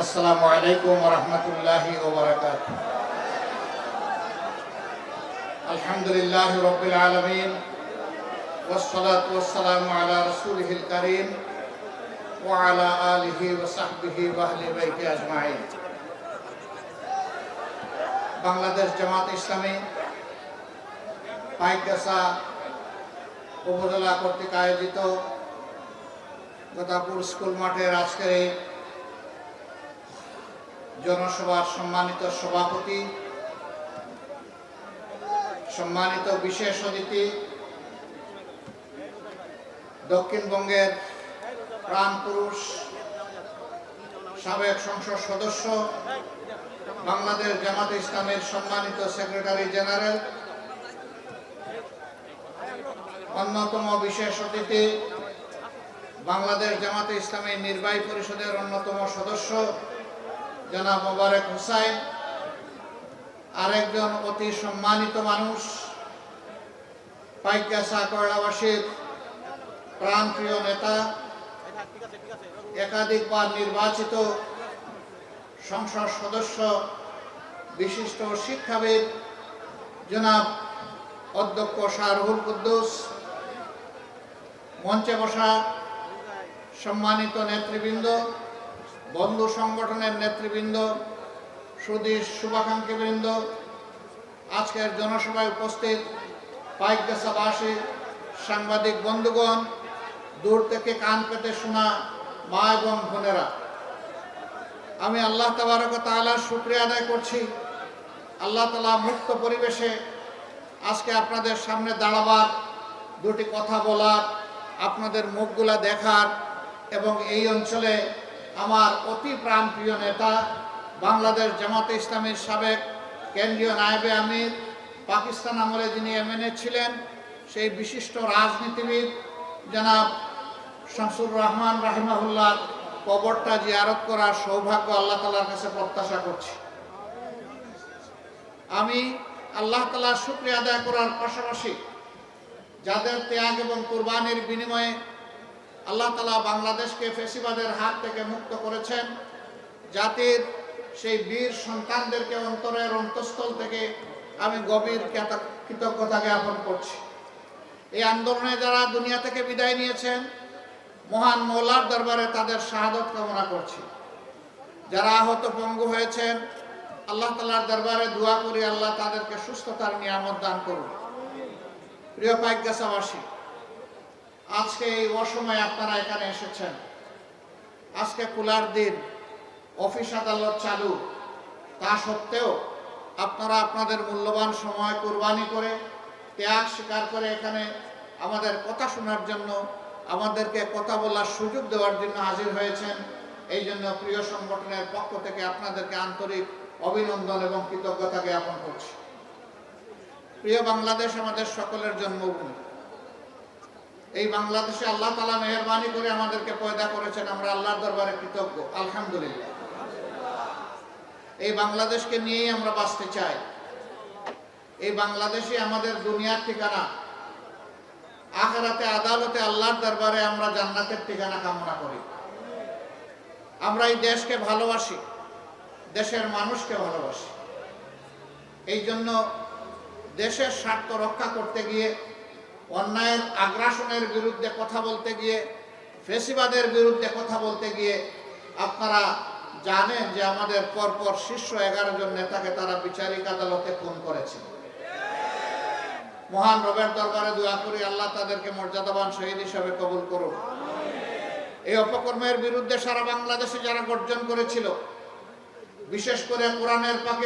আসসালামু আলাইকুম রহমতুল্লাহি ওবরাকাত আলহামদুলিল্লাহ রবিল আলমিন والصلاة والسلام على رسوله الكريم وعلى آله وصحبه وأهل بيته أجمعين বাংলাদেশ জামাত ইসলামী পাইকগাছা উপজেলা কর্তৃক আয়োজিত গোতাপুর স্কুল মাঠের আজকের এই জনসভার সম্মানিত সভাপতি, সম্মানিত বিশেষ অতিথি, দক্ষিণবঙ্গের প্রাণপুরুষ সাবেক সংসদ সদস্য, বাংলাদেশ জামাত ইসলামের সম্মানিত সেক্রেটারি জেনারেল, অন্যতম বিশেষ অতিথি, বাংলাদেশ জামাতে ইসলামী নির্বাহী পরিষদের অন্যতম সদস্য জনাব মোবারক হুসাইন, আরেকজন অতি সম্মানিত মানুষ পাইকাসা কয়লাবাসীর প্রাণপ্রিয় নেতা, একাধিকবার নির্বাচিত সংসদ সদস্য, বিশিষ্ট শিক্ষাবিদ, জনাব অধ্যক্ষ শাহরুল কুদ্দুস, মঞ্চে বসা সম্মানিত নেতৃবৃন্দ বন্ধু সংগঠনের নেতৃবৃন্দ, সুদীর শুভাকাঙ্ক্ষীবৃন্দ, আজকের জনসভায় উপস্থিত পাইকগাছাবাসী সাংবাদিক বন্ধুগণ, দূর থেকে কান পেতে শোনা মা এবং বোনেরা। আমি আল্লাহ তাবারক তাআলার শুক্রিয়া আদায় করছি। আল্লাহ তালা মুক্ত পরিবেশে আজকে আপনাদের সামনে দাঁড়াবার, দুটি কথা বলার, আপনাদের মুখগুলা দেখার এবং এই অঞ্চলে আমার অতি প্রাণপ্রিয় নেতা, বাংলাদেশ জামাতে ইসলামীর সাবেক কেন্দ্রীয় নায়েবে আমির, পাকিস্তান আমলে যিনি এমএনএ ছিলেন, সেই বিশিষ্ট রাজনীতিবিদ জনাব শামসুর রহমান রাহিমাহুল্লার কবরটা জিয়ারত করার সৌভাগ্য আল্লাহ তালার কাছে প্রত্যাশা করছি। আমি আল্লাহ তালার শুক্রিয়া আদায় করার পাশাপাশি যাদের ত্যাগ এবং কোরবানির বিনিময়ে আল্লাহ তালা বাংলাদেশকে ফেসিবাদের হাত থেকে মুক্ত করেছেন। জাতির সেই বীর সন্তানদেরকে অন্তরের অন্তঃস্থল থেকে আমি গভীর কৃতজ্ঞতা জ্ঞাপন করছি। এই আন্দোলনে যারা দুনিয়া থেকে বিদায় নিয়েছেন, মহান মৌলার দরবারে তাদের শাহাদত কামনা করছি। যারা আহত পঙ্গু হয়েছেন, আল্লাহ তালার দরবারে দোয়া করি আল্লাহ তাদেরকে সুস্থতার নিয়ামত দান করুন। প্রিয় পাইকাসাবাসী আজকে এই অসময়ে আপনারা এখানে এসেছেন। আজকে খোলার দিন, অফিস আদালত চালু। তা সত্ত্বেও আপনারা আপনাদের মূল্যবান সময় কোরবানি করে ত্যাগ স্বীকার করে এখানে আমাদের কথা শোনার জন্য, আমাদেরকে কথা বলার সুযোগ দেওয়ার জন্য হাজির হয়েছেন। এই জন্য প্রিয় সংগঠনের পক্ষ থেকে আপনাদেরকে আন্তরিক অভিনন্দন এবং কৃতজ্ঞতা জ্ঞাপন করছি। প্রিয় বাংলাদেশ, আমাদের সকলের জন্মভূমি। এই বাংলাদেশে আল্লাহ তালা মেহরবানি করে আমাদেরকে পয়দা করেছেন, আমরা আল্লাহর দরবারে কৃতজ্ঞ, আলহামদুলিল্লাহ। এই বাংলাদেশকে নিয়েই আমরা বাঁচতে চাই। এই বাংলাদেশে আমাদের দুনিয়ার ঠিকানা, আখেরাতে আদালতে আল্লাহর দরবারে আমরা জান্নাতের ঠিকানা কামনা করি। আমরা এই দেশকে ভালোবাসি, দেশের মানুষকে ভালোবাসি। এই জন্য দেশের স্বার্থ রক্ষা করতে গিয়ে অন্যায়ের আগ্রাসনের বিরুদ্ধে কথা বলতে গিয়ে, ফেসিবাদের বিরুদ্ধে কথা বলতে গিয়ে আপনারা জানেন যে আমাদের পরপর শীর্ষ এগারো জন নেতাকে তারা বিচারিক আদালতে খুন করেছে। মহান রবের দরবারে দোয়া করি, আল্লাহ তাদেরকে মর্যাদাবান শহীদ হিসাবে কবুল করুন এই অপকর্মের বিরুদ্ধে সারা বাংলাদেশে যারা গর্জন করেছিল, বিশেষ করে কোরআনের পাখি